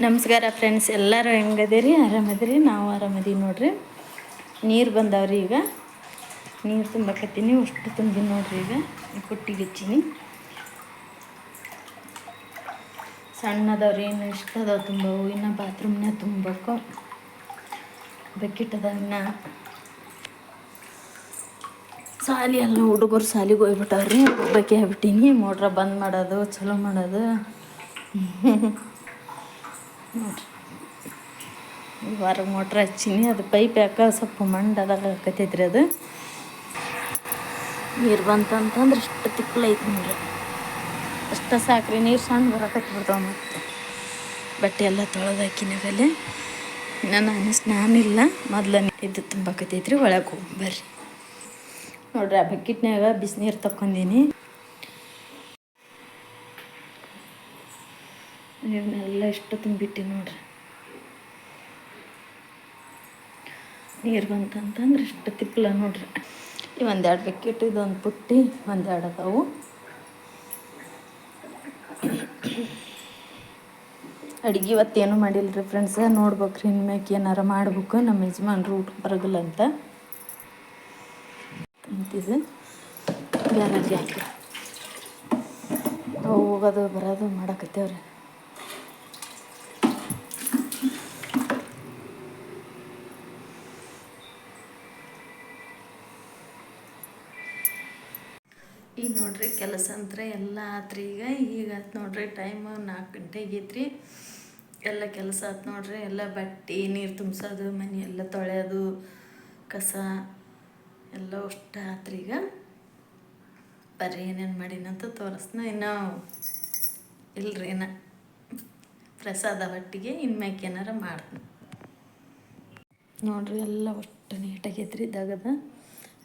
ನಮಸ್ಕಾರ ಫ್ರೆಂಡ್ಸ್ ಎಲ್ಲರೂ ಹೆಂಗದಿರಿ? ಆರಾಮದಿರಿ? ನಾವು ಆರಾಮದೀವಿ ನೋಡ್ರಿ. ನೀರು ಬಂದವ್ರಿ ಈಗ. ನೀರು ತುಂಬಕತ್ತೀನಿ ಅಷ್ಟು ತುಂಬಿ ನೋಡ್ರಿ ಈಗ. ಕುಟ್ಟಿಗೆ ಹಚ್ಚೀನಿ. ಸಣ್ಣದವ್ರಿ ಇನ್ನು ಇಷ್ಟ ಅದಾವ ತುಂಬವು ಇನ್ನು ಬಾತ್ರೂಮ್ನ ತುಂಬಬೇಕು ಬಕೆಟ್ ಅದಾವ ಇನ್ನು ಸಾಲಿ ಎಲ್ಲ ಹುಡುಗರು ಸಾಲಿಗೆ ಹೋಗ್ಬಿಟ್ಟವ್ರಿ. ಒಬ್ಬಕ್ಕೆ ಆಗ್ಬಿಟ್ಟೀನಿ ಮೋಟ್ರ ಬಂದ್ ಮಾಡೋದು, ಚಲೋ ಮಾಡೋದು. ನೋಡ್ರಿ. ವಾರ ಮೋಟ್ರ್ ಹಚ್ಚೀನಿ, ಅದು ಪೈಪ್ ಯಾಕೆ ಸ್ವಲ್ಪ ಮಂಡದಾಗ ಹಾಕತೈತ್ರಿ ಅದು. ನೀರು ಬಂತಂತಂದ್ರೆ ಇಷ್ಟು ತಿಪ್ಪಲ ಐತಿ ನೋಡ್ರಿ. ಅಷ್ಟು ಸಾಕ್ರಿ, ನೀರು ಸಣ್ಣ ಬರಕತ್ತಿ ಮತ್ತು. ಬಟ್ಟೆ ಎಲ್ಲ ತೊಳೆದು ನಾನು ನಾನು ಸ್ನಾನ ಇಲ್ಲ, ಮೊದ್ಲು ಇದು ತುಂಬಾಕತೈತ್ರಿ, ಒಳಗೆ ಹೋಗಿ ಬರ್ರಿ. ನೋಡ್ರಿ, ಆ ಬಕೆಟ್ನಾಗ ಬಿಸಿನೀರು ತಕೊಂಡೀನಿ ನೀರನ್ನೆಲ್ಲ ಇಷ್ಟು ತುಂಬಿಟ್ಟು ನೋಡ್ರಿ. ನೀರು ಬಂತಂತಂದ್ರೆ ಇಷ್ಟು ತಿಪ್ಪಲ ನೋಡ್ರಿ. ಈ ಒಂದೆರಡು ಬಕೆಟ್ ಇದೊಂದು ಪುಟ್ಟಿ, ಒಂದೆರಡು ಅದಾವು. ಅಡುಗೆ ಇವತ್ತೇನು ಮಾಡಿಲ್ಲ ರೀ ಫ್ರೆಂಡ್ಸ ನೋಡ್ಬೇಕ್ರಿ ಇನ್ಮ್ಯಾಕೆ ಏನಾರ ಮಾಡ್ಬೇಕು. ನಮ್ಮ ಯಜಮಾನ್ರು ಊಟ ಬರಗಲ್ಲ ಅಂತ. ಅಂತಿದ್ದು ಬೇರೆ ಹಾಕಿ ಹೋಗೋದು ಬರೋದು ಮಾಡಕತ್ತೇವ್ರಿ. ಈಗ ನೋಡ್ರಿ ಕೆಲಸ ಅಂದ್ರೆ ಎಲ್ಲ ಆತ್ರಿ ಈಗ. ಈಗ ಆತು ನೋಡ್ರಿ ಟೈಮ್ ನಾಲ್ಕು ಗಂಟೆ ಆಗೈತ್ರಿ ಎಲ್ಲ ಕೆಲಸ ಆತು ನೋಡ್ರಿ. ಎಲ್ಲ ಬಟ್ಟೆ, ನೀರು ತುಂಬಿಸೋದು, ಮನೆ ಎಲ್ಲ ತೊಳೆಯೋದು, ಕಸ ಎಲ್ಲ ಅಷ್ಟು ಆತ್ರಿ ಈಗ. ಬರ್ರಿ ಏನೇನು ಮಾಡೀನಂತ ತೋರಿಸ್ನ ಇನ್ನು ಇಲ್ರಿ ಏನ ಪ್ರಸಾದ ಹೊಟ್ಟಿಗೆ ಇನ್ಮ್ಯಾಕೆ ಏನಾರ ಮಾಡ್ತೀನಿ. ನೋಡ್ರಿ ಎಲ್ಲ ಅಷ್ಟು ನೀಟಾಗೈತ್ರಿ ದಗದ.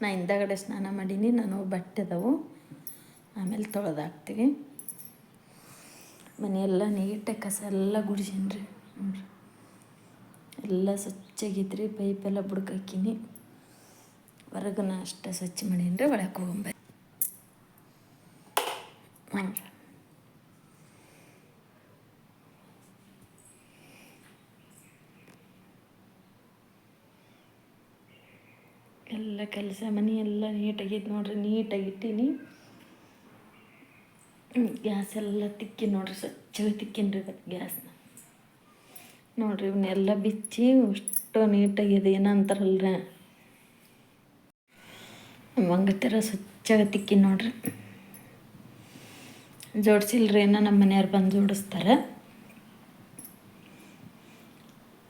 ನಾ ಹಿಂದಗಡೆ ಸ್ನಾನ ಮಾಡೀನಿ. ನಾನು ಬಟ್ಟೆ ಅದಾವು. ಆಮೇಲೆ ತೊಳೆದಾಕ್ತೀವಿ. ಮನೆಯೆಲ್ಲ ನೀಟಾಗಿ ಕಸ ಎಲ್ಲ ಗುಡಿಸೀನಿ ರೀ ನೋಡ್ರಿ ಎಲ್ಲ ಸ್ವಚ್ಛಾಗೈತ್ರಿ ಪೈಪೆಲ್ಲ ಬುಡ್ಕಾಕಿನಿ. ಹೊರಗನ ಅಷ್ಟೇ ಸ್ವಚ್ಛ ಮಾಡೀನಿ ಒಳಗೆ ಹೋಗಂಬ. ಎಲ್ಲ ಕೆಲಸ ಮನೆ ಎಲ್ಲ ನೀಟಾಗೈತೆ ನೋಡ್ರಿ, ನೀಟಾಗಿ ಇಟ್ಟೀನಿ. ಗ್ಯಾಸ್ ಎಲ್ಲ ತಿಕ್ಕಿ ನೋಡ್ರಿ ಸ್ವಚ್ಛವಾಗಿ ತಿಕ್ಕಿನ್ರಿ ಇವತ್ತು ಗ್ಯಾಸ್ನ. ನೋಡ್ರಿ ಇವನ್ನೆಲ್ಲ ಬಿಚ್ಚಿ ಅಷ್ಟು ನೀಟಾಗಿದೆ ಏನಂತಾರಲ್ರ. ಥರ ಸ್ವಚ್ಛವಾಗಿ ತಿಕ್ಕಿ ನೋಡ್ರಿ. ಜೋಡಿಸಿಲ್ರಿ, ಏನೋ ನಮ್ಮ ಮನೆಯವ್ರು ಬಂದು ಜೋಡಿಸ್ತಾರೆ.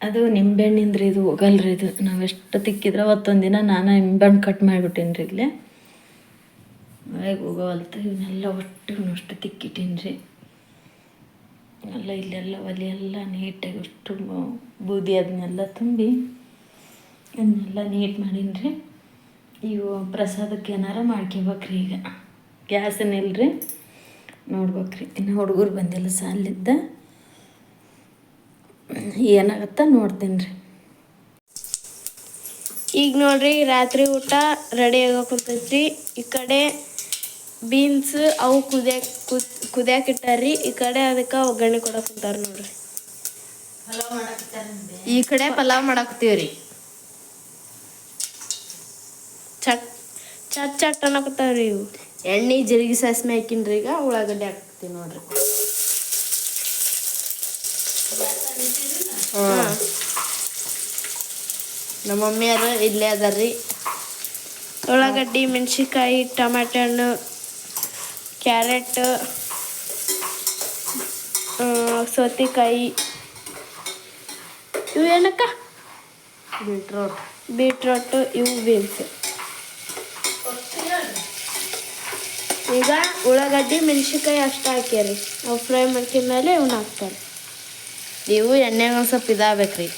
ಅದು ನಿಂಬೆಹಣ್ಣಿಂದ್ರಿ, ಇದು ಹೋಗಲ್ರಿ ಇದು. ನಾವು ಎಷ್ಟು ತಿಕ್ಕಿದ್ರೆ ದಿನ ನಾನು ನಿಂಬೆಹಣ್ಣು ಕಟ್ ಮಾಡಿಬಿಟ್ಟೀನಿ ರೀ ಇಲ್ಲೇ. ಒಳಗೆ ಹೋಗೋವಲ್ತು, ಇವನ್ನೆಲ್ಲ ಒಟ್ಟು ಅಷ್ಟು ತಿಕ್ಕಿಟ್ಟೀನಿ ರೀ. ಎಲ್ಲ ಇಲ್ಲೆಲ್ಲ ಒಲೆ ಎಲ್ಲ ನೀಟಾಗಿ ಅಷ್ಟು ಬೂದಿ ಅದನ್ನೆಲ್ಲ ತುಂಬಿ ಅದನ್ನೆಲ್ಲ ನೀಟ್ ಮಾಡೀನಿ ರೀ. ಇವು ಪ್ರಸಾದಕ್ಕೆ ಏನಾರ ಮಾಡ್ಕೋಬೇಕ್ರಿ ಈಗ. ಗ್ಯಾಸನ್ನಿಲ್ರಿ ನೋಡ್ಬೇಕ್ರಿ. ಇನ್ನು ಹುಡುಗರು ಬಂದಿಲ್ಲ ಸಾಲಿದ್ದ. ಏನಾಗತ್ತ ನೋಡ್ತೀನಿ ರೀ. ಈಗ ನೋಡ್ರಿ, ರಾತ್ರಿ ಊಟ ರೆಡಿ ಆಗೋ ಕುಂತೈತ್ರಿ. ಈ ಕಡೆ ಬೀನ್ಸ್ ಅವು ಕುದಿಯಾಕ ಕುದ್ ಕುದಿಯಾಕ ಇಟ್ಟಾರ್ರಿ ಈ ಕಡೆ ಅದಕ್ಕೆ ಒಗ್ಗರಣೆ ಕೊಡಕ್ ಕುಂತಾರ ನೋಡ್ರಿ. ಈ ಕಡೆ ಪಲಾವ್ ಮಾಡಾಕತ್ತೀವ್ರಿ. ಚಟ್ ಚಟ್ ಚಟ್ ಅನ್ನಕತ್ತಾವ್ರಿ ಇವು. ಎಣ್ಣೆ ಜೀರಿಗೆ ಸಾಸ್ಮೆ ಹಾಕಿನ್ರಿ ಈಗ ಉಳ್ಳಾಗಡ್ಡೆ ಹಾಕ್ತೀವಿ ನೋಡ್ರಿ. ನಮ್ಮ ಮಮ್ಮಿಯರು ಇಲ್ಲೇ ಅದಾರ್ರಿ. ಉಳ್ಳಾಗಡ್ಡಿ ಮೆಣಸಿನ್ಕಾಯಿ ಟಮಾಟೆ ಹಣ್ಣು. ಕ್ಯಾರೆಟ್ ಸೌತೆಕಾಯಿ. ಇವು ಏನಕ್ಕ? ಬೀಟ್ರೋಟ್. ಬೀಟ್ರೋಟ್ ಇವು ಬೀನ್ಸ್. ಈಗ ಉಳ್ಳಾಗಡ್ಡಿ ಮೆಣಸಿನ್ಕಾಯಿ ಅಷ್ಟು ಹಾಕ್ಯಾರಿ. ಅವು ಫ್ರೈ ಮಾಡ್ಕೊಂಡ ಮೇಲೆ ಇವನ್ನ ಹಾಕ್ತಾರೆ. ಇವು ಎಣ್ಣೆಗೆ ಒಂದು ಸ್ವಲ್ಪ ಇದಾಗಬೇಕ್ರಿ.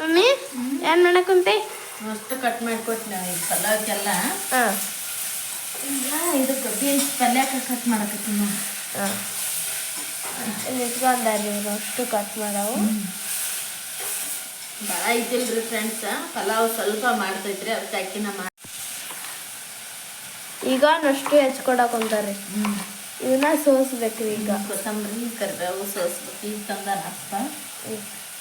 ಮಮ್ಮಿ ಏನು ಮಾಡಕ್ಕಂತೆ ಅಷ್ಟು ಕಟ್ ಮಾಡಿಕೊಟ್ನ ಈ ಪಲಾವ್ಗೆಲ್ಲ. ಹಾಂ. ಇದಕ್ಕೆ ಬೀನ್ಸ್ ಪಲ್ಯಕ್ಕೆ ಕಟ್ ಮಾಡಕತ್ತೀನಿ ಹಾಂ. ನಿಂತ್ಕೊಂಡಾರಿ ಇವ್ರು ಅಷ್ಟು ಕಟ್ ಮಾಡವು. ಭಾಳ ಐತಿಲ್ರಿ ಫ್ರೆಂಡ್ಸ್ ಪಲಾವ್ ಸ್ವಲ್ಪ ಮಾಡ್ತೈತ್ರಿ ಅದಕ್ಕೆ ಅಕ್ಕಿನ ಮಾಡಿ ಈಗ ನಷ್ಟು ಹೆಚ್ಕೊಡಕ್ ಹೊಂಟಾರ್ರಿ. ಇವನ್ನ ಸೋಸ್ಬೇಕ್ರಿ ಈಗ. ಕೊತ್ತಂಬರಿ ಕರಿಬೇವು ಸೋಸ್ಬೇಕು. ಈಗ ತಂದಾನ ಅಪ್ಪ.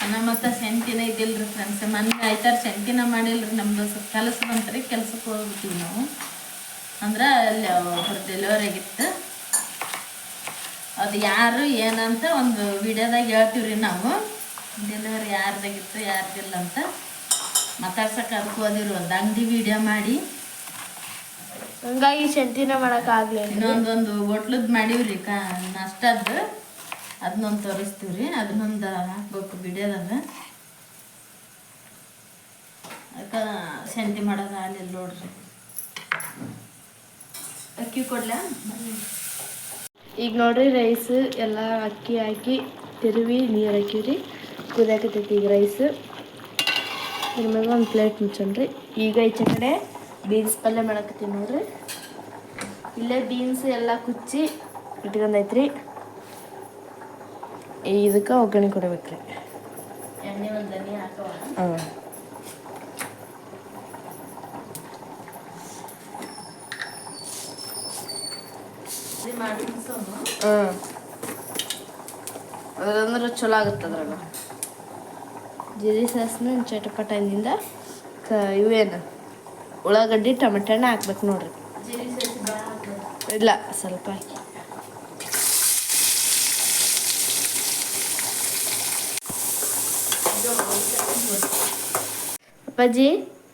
ಅನ್ನ ಮತ್ತು ಸೆಂಟಿನ ಇದ್ದಿಲ್ರಿ ಫ್ರೆಂಡ್ಸ್ ಮೊನ್ನೆ ಆಯ್ತಾರ ಸೆಂಟಿನ ಮಾಡಿಲ್ರಿ ನಮ್ದು ಸ್ವಲ್ಪ ಕೆಲಸ ಬಂತ್ರಿ ಕೆಲ್ಸಕ್ಕೆ ಹೋಗ್ಬಿಟ್ಟಿವಿ ನಾವು. ಅಂದ್ರೆ ಅಲ್ಲಿ ಒಬ್ಬರು ಡೆಲಿವರಿ ಆಗಿತ್ತು. ಅದು ಯಾರು ಏನಂತ ಒಂದು ವಿಡಿಯೋದಾಗ ಹೇಳ್ತೀವ್ರಿ ನಾವು. ಡೆಲಿವರಿ ಯಾರ್ದಾಗಿತ್ತು ಯಾರ್ದಿಲ್ಲ ಅಂತ. ಮಾತಾಡ್ಸಕ್ಕೆ ಅದಕ್ಕೆ ಹೋದಿವ್ರಿ ಒಂದು ಅಂಗಡಿ ವಿಡಿಯೋ ಮಾಡಿ. ಹಂಗಾಗಿ ಸೆಂಟಿನ ಮಾಡೋಕ್ಕಾಗಲಿಲ್ಲ ಇನ್ನೊಂದೊಂದು ಹೋಟ್ಲದ್ದು ಮಾಡೀವ್ರಿ ಕಾ ನಾಷ್ಟದ್ದು. ಅದನ್ನೊಂದು ರೀ ಅದನ್ನೊಂದು ಹಾಕ್ಬೇಕು ಬಿಡಿಯೋದಾಗ ಅದಕ್ಕೆ ಸಂಡಿ ಮಾಡೋದು ಆಗಲಿಲ್ಲ ನೋಡ್ರಿ. ಅಕ್ಕಿ ಕೊಡ್ಲ? ಈಗ ನೋಡ್ರಿ ರೈಸ್ ಎಲ್ಲ ಅಕ್ಕಿ ಹಾಕಿ, ತಿರುವಿ, ನೀರು ಹಾಕಿವ್ರಿ. ಕುದಿಯಾಕತ್ತೈತಿ ಈಗ ರೈಸ್. ಇದ್ರ ಒಂದು ಪ್ಲೇಟ್ ಮುಚ್ಚನ್ರಿ. ಈಗ ಈಚೆ ಕಡೆ ಬೀನ್ಸ್ ಪಲ್ಯ ಮಾಡಕತ್ತೀವಿ ನೋಡ್ರಿ. ಇಲ್ಲೇ ಬೀನ್ಸ್ ಎಲ್ಲ ಕುಚ್ಚಿ ಇಟ್ಕೊಂಡೈತ್ರಿ. ಇದಕ್ಕೆ ಒಗ್ಗರಣೆ ಕೊಡಬೇಕ್ರಿ ಹಾಂ. ಹಾಂ. ಚಲೋ ಆಗುತ್ತೆ ಅದ್ರಾಗ. ಜೀರಿ ಸಾಸ್ನ ಚಟಪಟದಿಂದ? ಕ ಇವೇನು? ಉಳ್ಳಾಗಡ್ಡಿ ಟೊಮೆಟೊ ಹಣ್ಣು ಹಾಕ್ಬೇಕು ನೋಡ್ರಿ. ಇಲ್ಲ ಸ್ವಲ್ಪ ಹಾಕಿ. ಅಪ್ಪಾಜಿ?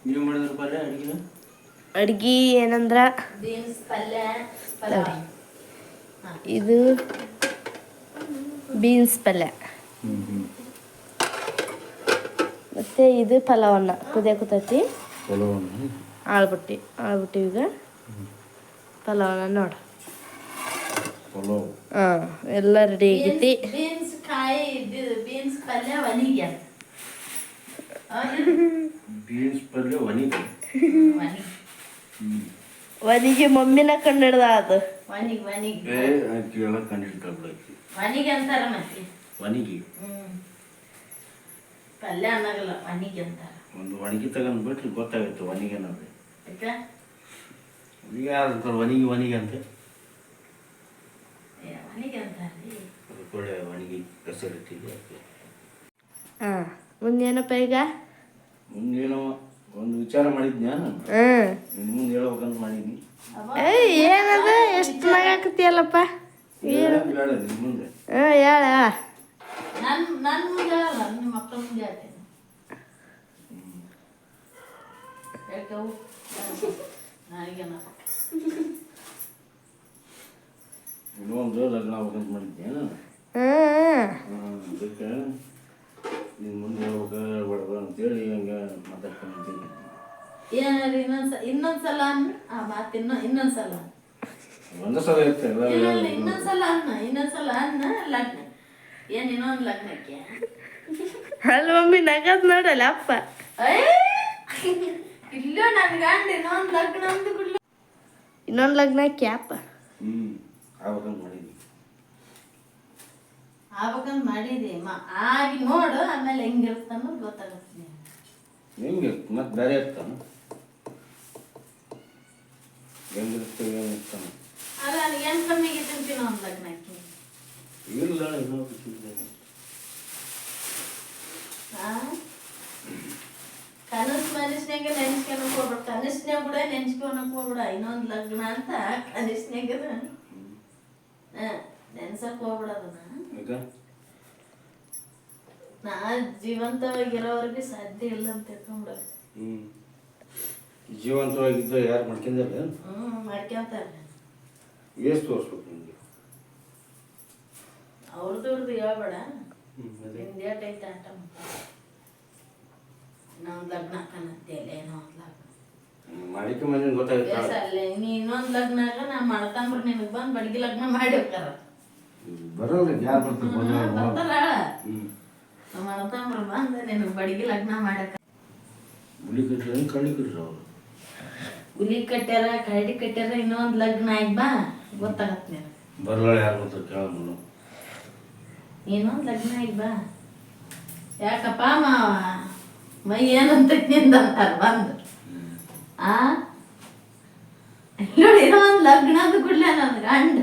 ನೀವು ಮಾಡಿದ್ರಪ್ಪ ಅಲ್ಲೇ ಅಡುಗೆನ? ಅಡ್ಗೆ ಏನಂದ್ರ? ಬೀನ್ಸ್ ಪಲ್ಯ ಪಲಾವ್. ಇದು ಬೀನ್ಸ್ ಪಲ್ಯ. ಮತ್ತೆ ಇದು ಪಲಾವನ್ನ. ಕುದಿಯಾಕತೈತಿ ಆಳ್ಬಿಟ್ಟು. ಆಳ್ಬಿಟ್ಟು ಈಗ ಪಲಾವನ್ನ ನೋಡ. ಪಲಾವ್. ಹಾಂ ಎಲ್ಲ ರೆಡಿ ಆಗೈತಿ. ಬೀನ್ಸ್ ಕಾಯಿ ಬೀನ್ಸ್ ಪಲ್ಯ ಒನಿಗೆ ಬೀನ್ಸ್ ಪಲ್ಯ ಒನಿಗೆ ಒನಿಗೆ ಮಮ್ಮಿನ ಕಂಡಿಡ್ದ ಅದು. ಒನಿಗೆ ಒನಿಗೆ. ಎಲ್ಲ ಕಂಡಿಡ್ತಾಳ ಒನಿಗೆ ಅಂತಾರ ಮತ್ತೆ. ಒನಿಗೆ? ಹ್ಮ್. ಪಲ್ಯ ಅನ್ನಗಲ್ಲ ಒನಿಗೆ ಅಂತಾರ. ಒಂದು ಒಣಗಿ ತಗೊಂಡ್ ಬಿಟ್ರೆ ಗೊತ್ತಾಗುತ್ತೆ ಒನಿಗೆ ಅನ್ನೋದು. ಯಾರು ಒನಿಗೆ ಒನಿಗೆ ಅಂತ? ಏ, ಒನಿಗೆ ಒಳ್ಳೆ ಒಣಗಿ ಹೆಸರಿಟ್ಟಿದೆ ಅದಕ್ಕೆ ಹಾಂ ಮುಂದೇನಪ್ಪ ಈಗ? ಮುಂದೇನೋ ಒಂದು ವಿಚಾರ ಮಾಡಿದ್ನ? ನಾನು ಹ್ಞೂ ಮುಂದೆ ಹೇಳ್ಬೇಕಂತ ಮಾಡಿದ್ನಿ. ಏಯ್ ಏನದ? ಎಷ್ಟು ನಗಾಕತಿಯಲ್ಲಪ್ಪ ಏನು ಬೇಡ ಇನ್ನು ಮುಂದೆ. ಹಾಂ ಹೇಳ. ನನ್ ನನ್ ಮುಂದೆ ಹೇಳಲ್ಲ ನಿಮ್ಮ ಮಕ್ಕಳ ಮುಂದೆ ಹೇಳ್ತೇನೆ. ಹೇಳ್ಕವು ನನಗೇನ? ಇನ್ನೊಂದು ಲಗ್ನ ಆಗ್ಬೇಕಂತ ನಾನು ಹ್ಞೂ ಹ್ಮ್, ಅದಕ್ಕೆ ನೀನು ಮುಂದೆ ಹೋಗ್ಬೇಕು ಹೇಳ್ಬಾರ್ದು ಅಂತೇಳಿ ಹಂಗೆ ಮಾತಾಡ್ಕೊಂಡಿದ್ದೀನಿ ಏನಾರ ಇನ್ನೊಂದ್ಸ ಇನ್ನೊಂದ್ಸಲ ಅನ್ನ? ಆ ಮಾತು ಇನ್ನೊ ಇನ್ನೊಂದ್ಸಲ. ಒಂದೇ ಸಲ ಇರುತ್ತೆ ಎಲ್ಲ ಇಲ್ಲ ಇಲ್ಲ ಇನ್ನೊಂದ್ಸಲ ಅನ್ನ ಇನ್ನೊಂದ್ಸಲ ಅನ್ನ ಲಗ್ನ. ಏನ್ ಇನ್ನೊಂದ್ ಲಗ್ನಕ್ಕೆ? ಅಲ್ಲ ಮಮ್ಮಿ ನಗದ್ ನೋಡಲ್ಲ ಅಪ್ಪ. ಇಲ್ಲ ನನ್ ಗಂಡ ಇನ್ನೊಂದ್ ಲಗ್ನ ಅಂದ ಇನ್ನೊಂದು ಲಗ್ನ ಕ್ಯಾಪ ಹ್ಞೂ ಆಗ್ಬೇಕಂತ ಮಾಡಿದ್ವಿ ಮಾಡಿದೆ ಆಗಿ ನೋಡು ಆಮೇಲೆ ಹೆಂಗಿರುತ್ತೆ ಅನ್ನೋದು ಗೊತ್ತಾಗುತ್ತೆ. ಹೆಂಗೆ ಮತ್ತೆ ಬೇರೆ ಇರ್ತಾನ? ಹೆಂಗಿರುತ್ತೆ ಏನಿರ್ತಾನೆ? ಅಲ್ಲ ಏನು ಕಮ್ಮಿಗೆ ತಿಂತೀನಿ ಒಂದ್ ಲಗ್ನಕ್ಕೆ ಇಲ್ಲ ಇನ್ನೊಂದು ತಿಂತೀನಿ? ಕನಸು ಮನಸ್ನ್ಯಾಗ ನೆನ್ಸ್ಕೊಳಕ್ ಹೋಗ್ಬಿಡ. ಕನಸ್ನಾಗ ಕೂಡ ನೆನ್ಸ್ಕೊಳಕ್ ಹೋಗ್ಬಿಡ. ಇನ್ನೊಂದು ಲಗ್ನ ಅಂತ ಕನಸ್ನ್ಯಾಗ ನೆನ್ಸಕ್ ಹೋಗ್ಬಿಡೋದನ್ನ ನಾ ಜೀವಂತವಾಗಿರೋವರೆಗೆ ಸಾಧ್ಯ ಇಲ್ಲ ಅಂತ ತಿಳ್ಕೊಂಬಿಡ. ಹ್ಞೂ ಜೀವಂತವಾಗಿದ್ದ ಯಾರು ಮಾಡ್ಕೊಂಡಿಲ್ಲ ಮಾಡ್ಕೊಂತಾರೆ. ಎಷ್ಟು ತೋರಿಸ್ಬೇಕು ನಿಮಗೆ ಅವ್ರದ್ದು ಹೇಳ್ಬೇಡ. ಹ್ಞೂ ಏಟ್ ಐತೆ ಆಟ ಲಗ್ನ ಕನತ್ತೇಲೆ ಏನೋ ಒಂದು ಲಗ್ನ. ಮಾಡಿಕೆ ಮನೆ ಗೊತ್ತಾಗುತ್ತೆ. ಅಲ್ಲೇ. ನೀ ಇನ್ನೊಂದು ಲಗ್ನಾಗ ನಾ ಮಾಡ್ತಾಂಬ್ರು ನಿನಗೆ ಬಂದು ಬಡ್ಗಿ ಲಗ್ನ ಮಾಡಿ ಹೋಗ್ತಾರ. ಬರೋಲ್ಲ ಯಾರು ಬರ್ತಾರೆ ಬಂದು ನಿನಗೆ ಬಡ್ಗಿ ಲಗ್ನ ಮಾಡಕ ಗುಳಿ ಕಟ್ರಿ ಕಳ್ಳಿ ಅವರು? ಕಟ್ಟ್ಯಾರ ಕರಡಿ ಕಟ್ಟ್ಯಾರ ಇನ್ನೊಂದು ಲಗ್ನ ಆಗಿ ಬಾ ಗೊತ್ತಾಗತ್ತೆ ನೀನು ಬರಲ್ಲ ಯಾರು ಬರ್ತಾರೆ ಕೇಳಲ್ಲ ಇನ್ನೊಂದು ಲಗ್ನ ಆಗಿ ಬಾ. ಯಾಕಪ್ಪ ಮಾವ? ಮೈ ಏನಂತ ನಿಂದ ಅಂತಾರ ಬಂದು. ಆ? ನೋಡಿ ಏನೋ ಒಂದು ಲಗ್ನ ಅಂದ ಕೂಡಲೇ ನನ್ನ ಗಂಡ.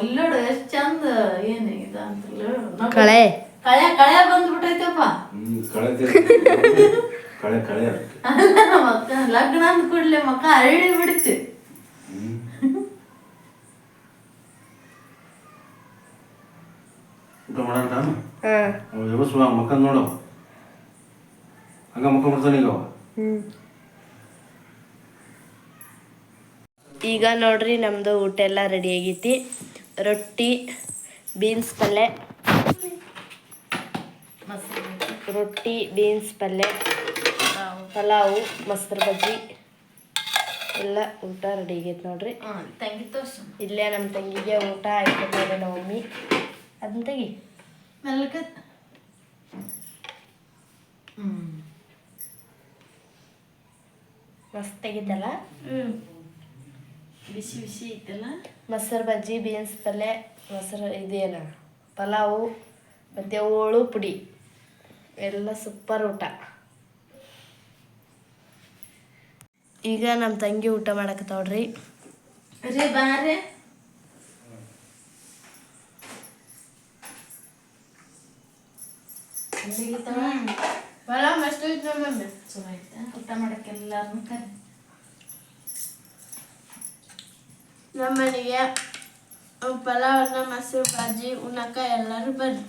ಇಲ್ಲೋಡು ಎಷ್ಟು ಚಂದ ಏನು ಇದು ಅಂತಲ್ಲ ನೋಡು. ಕಳೆ ಕಳೆ ಕಳೆ ಬಂದ್ಬಿಟ್ಟೈತಪ್ಪ ಮಕ್ಕ ಲಗ್ನ ಅಂದ ಕೂಡ್ಲೆ ಮಕ್ಕ ಅರಳಿ ಬಿಡುತ್ತೆ ಊಟ ಮಕ್ಕಂದ್ ನೋಡವ ಹಂಗ ಮಕ್ಕ ಮಾಡ್ತಾನೆ ಈಗ ಈಗ ನೋಡ್ರಿ ನಮ್ಮದು ಊಟ ಎಲ್ಲ ರೆಡಿ ಆಗೈತಿ. ರೊಟ್ಟಿ ಬೀನ್ಸ್ ಪಲ್ಯ ರೊಟ್ಟಿ ಬೀನ್ಸ್ ಪಲ್ಯ ಪಲಾವು ಮೊಸರು ಬಜ್ಜಿ. ಎಲ್ಲ ಊಟ ರೆಡಿ ಆಗೈತೆ ನೋಡ್ರಿ. ಹ್ಞೂ ತಂಗಿ ತೋರ್ಸು. ಇಲ್ಲೇ ನಮ್ಮ ತಂಗಿಗೆ ಊಟ ಆಯ್ತು ನೋಡಿ ನಮ್ಮ ಮಮ್ಮಿ ಅದನ್ನ ತೆಗಿ ಹ್ಞೂ ಮಸ್ತ್ ತೆಗಿತಲ್ಲ ಬಿಸಿ ಬಿಸಿ ಐತಲ್ಲ ಮೊಸರು ಬಜ್ಜಿ ಬೀನ್ಸ್ ಪಲ್ಯ ಮೊಸರು ಇದೇನ? ಪಲಾವು ಮತ್ತು ಹೋಳು ಪುಡಿ. ಎಲ್ಲ ಸೂಪರ್ ಊಟ. ಈಗ ನಮ್ಮ ತಂಗಿ ಊಟ ಮಾಡಕತ್ತವ್ರಿ ರೀ ಬಾರೆ ಭಾಳ ಐತೆ ನಮ್ಮ ಚಲೋ ಐತೆ ಊಟ ಮಾಡಕ್ಕೆ ಎಲ್ಲಾರನ್ನೂ ಕರಿ ನಮ್ಮ ಮನೆಗೆ ಪಲಾವನ್ನ ಮೊಸರು ಬಾಜಿ ಉಣ್ಣಕ್ಕ ಎಲ್ಲರೂ ಬರ್ರಿ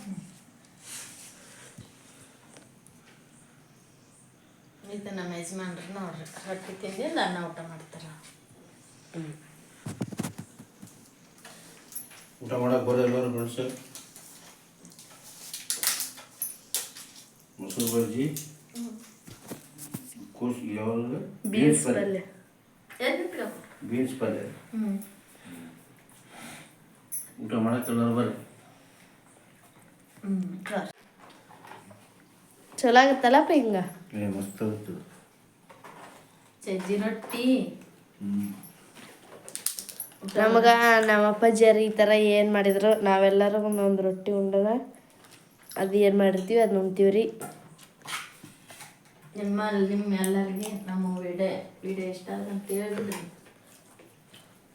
ಇದು ನಮ್ಮ ಯಜಮಾನ್ರು ನೋಡ್ರಿ. ರೊಟ್ಟಿ ತಿಂದಿಂದ ಅನ್ನ ಊಟ ಮಾಡ್ತಾರ. ಊಟ ಮಾಡಕ್ ಬರೋ ಎಲ್ಲರೂ ಬಳಸ ಮೊಸರು ಬಜ್ಜಿ ಕೋಸ್ ಯಾವಾಗ ಬೀನ್ಸ್ ಪಲ್ಯ ಬೀನ್ಸ್ ಪಲ್ಯ ಊಟ ಮಾಡಕ್ ಎಲ್ಲರೂ ಬರ್ರಿ. ಚಲೋ ಆಗತ್ತಲ್ಲಪ್ಪ ಹಿಂಗ? ಏ ಮಸ್ತ್ ಆಗುತ್ತೆ. ಸಜ್ಜಿ ರೊಟ್ಟಿ. ನಮಗ ನಮ್ಮ ಅಪ್ಪಾಜಿಯರು ಈ ಥರ ಏನು ಮಾಡಿದ್ರು ನಾವೆಲ್ಲರೂ ಒಂದೊಂದು ರೊಟ್ಟಿ ಉಂಡದ ಅದು ಏನು ಮಾಡಿರ್ತೀವಿ ಅದನ್ನ ಉಣ್ತೀವಿ ರೀ ನಿಮ್ಮ ನಿಮ್ಮ ಎಲ್ಲರಿಗೆ ನಮ್ಮ ವಿಡಿಯೋ ವಿಡೆ ಇಷ್ಟ ಅಂತ ಹೇಳ್ಬಿಡ್ರಿ.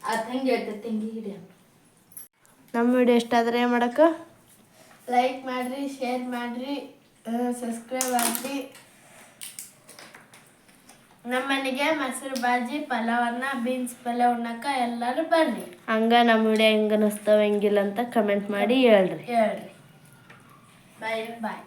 ಅದು ಹೆಂಗೆ ಹೇಳ್ತೈತೆ ತೆಂಗಿ ಹಿಡಿಯ ನಮ್ಮ ವಿಡಿಯೋ ಇಷ್ಟ ಆದರೆ ಏನು ಮಾಡಕ್ಕ? ಲೈಕ್ ಮಾಡಿರಿ ಶೇರ್ ಮಾಡಿರಿ ಸಬ್ಸ್ಕ್ರೈಬ್ ಮಾಡಿರಿ ನಮ್ಮ ಮನೆಗೆ ಮೊಸರು ಬಾಜಿ ಪಲಾವನ್ನ ಬೀನ್ಸ್ ಪಲಾವ್ ಉಣ್ಣಕ್ಕ ಎಲ್ಲರೂ ಬರ್ರಿ. ಹಂಗ ನಮ್ಮ ವಿಡಿಯೋ ಹೆಂಗೆ ಅನಿಸ್ತಾವ ಹೆಂಗಿಲ್ಲ ಅಂತ ಕಮೆಂಟ್ ಮಾಡಿ ಹೇಳ್ರಿ. ಹೇಳ್ರಿ. ಬಾಯ್ ಬಾಯ್